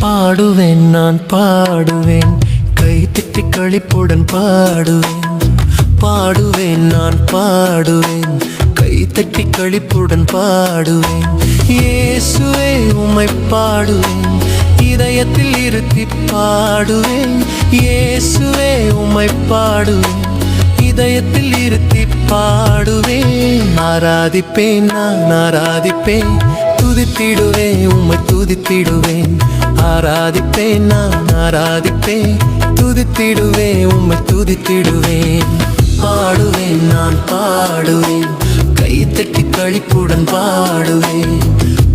பாடுவேன் நான் பாடுவேன். கை திட்டி கழிப்புடன் பாடுவேன். பாடுவேன் நான் பாடுவேன். கை தட்டி கழிப்புடன் பாடுவேன். இயேசுவே உமை பாடுவேன். இதயத்தில் இருத்தி பாடுவேன். இயேசுவே உமை பாடுவேன். இதயத்தில் இருத்தி பாடுவேன். ஆராதிப்பேன் நான் ஆராதிப்பேன். துதித்திடுவேன் உம்மை துதித்திடுவேன். ஆராதிப்பேன் நான் ஆராதிப்பேன். துதித்திடுவேன் உம்மை துதித்திடுவேன். பாடுவேன் நான் பாடுவேன். கைத்தட்டி கழிப்புடன் பாடுவேன்.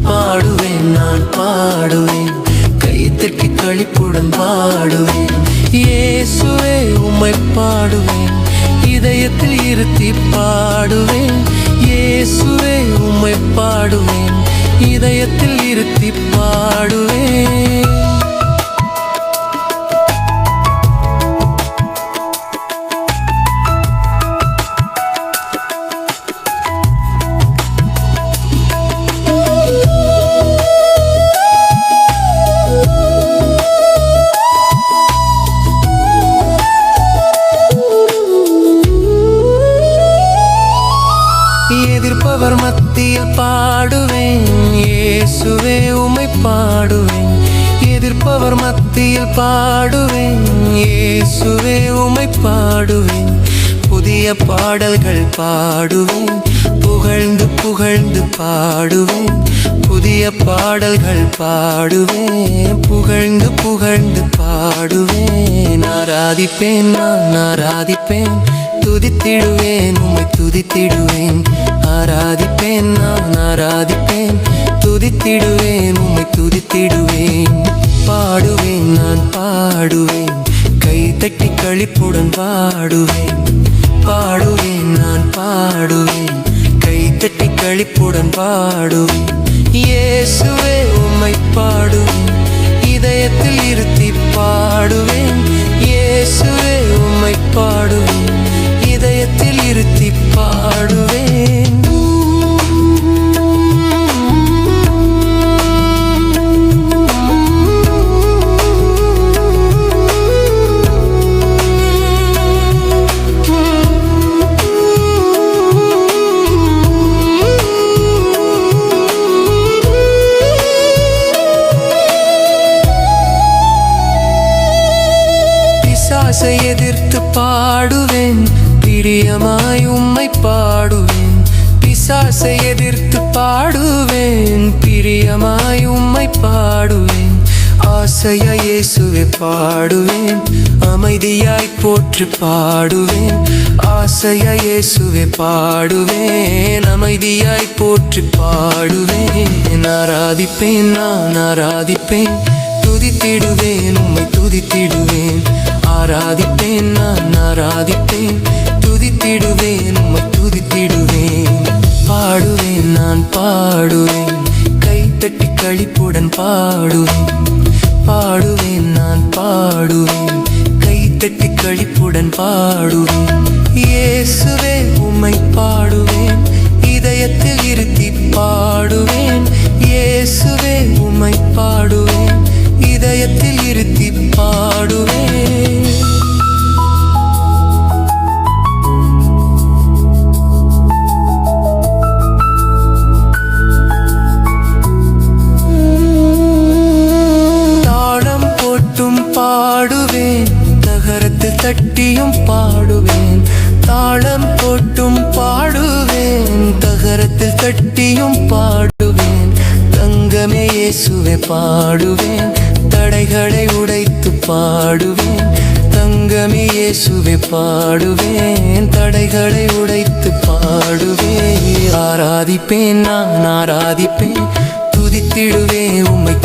பாடுவேன் நான் பாடுவேன். கைத்தட்டி கழிப்புடன் பாடுவேன். இயேசுவே உம்மை பாடுவேன். இதயத்தில் இருத்தி பாடுவேன். இயேசுவே உம்மை பாடுவேன். இதயத்தில் இருத்தி பாடுவேன் எதிர்ப்பவர் மத்திய பாடுவேன். இயேசுவே உமை பாடுவேன். எதிர்ப்பவர் மத்தியில் பாடுவேன். இயேசுவே உமை பாடுவேன். புதிய பாடல்கள் பாடுவேன். புகழ்ந்து புகழ்ந்து பாடுவேன். புதிய பாடல்கள் பாடுவேன். புகழ்ந்து புகழ்ந்து பாடுவேன். ஆராதிப்பேன் நான் ஆராதிப்பேன். துதித்திடுவேன் உம்மை துதித்திடுவேன். ஆராதிப்பேன் நான் ஆராதிப்பேன். துதித்திடுவேன் உம்மை துதித்திடுவேன். பாடுவேன் நான் பாடுவேன். கை தட்டி கழிப்புடன் பாடுவேன். பாடுவேன் நான் பாடுவேன். கை தட்டி கழிப்புடன் பாடுவேன். இயேசுவே உம்மை பா ஆசை எதிர்த்து பாடுவேன். பிரியமாய் உம்மை பாடுவேன். பிசாசை எதிர்த்து பாடுவேன். பிரியமாய் உம்மை பாடுவேன். ஆசையா இயேசுவை பாடுவேன். அமைதியாய் போற்று பாடுவேன். ஆசையா இயேசுவை பாடுவேன். அமைதியாய் போற்று பாடுவேன். ஆராதிப்பேன் நான் ஆராதிப்பேன். துதித்திடுவேன் உம்மை துதித்திடுவேன். ஆராதிப்பேன் நான் ஆராதிப்பேன் துதித்திடுவேன் உம்மை துதித்திடுவேன். பாடுவேன் நான் பாடுவேன். கைத்தட்டி கழிப்புடன் பாடுவேன். பாடுவேன் நான் பாடுவேன். கைத்தட்டி கழிப்புடன் பாடுவேன். இயேசுவே உம்மை பாடுவேன். இதயத்தில் இருத்தி தட்டியும் பாடுவேன் தாளம் போட்டும் பாடுவேன் தகரத்தில் தட்டியும் பாடுவேன் தங்கமே இயேசுவே பாடுவேன் தடைகளை உடைத்து பாடுவேன் தங்கமே இயேசுவே பாடுவேன் தடைகளை உடைத்து பாடுவேன். ஆராதிப்பேன் நான் ஆராதிப்பேன் துதித்திடுவேன் உம்மை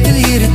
ettir yeri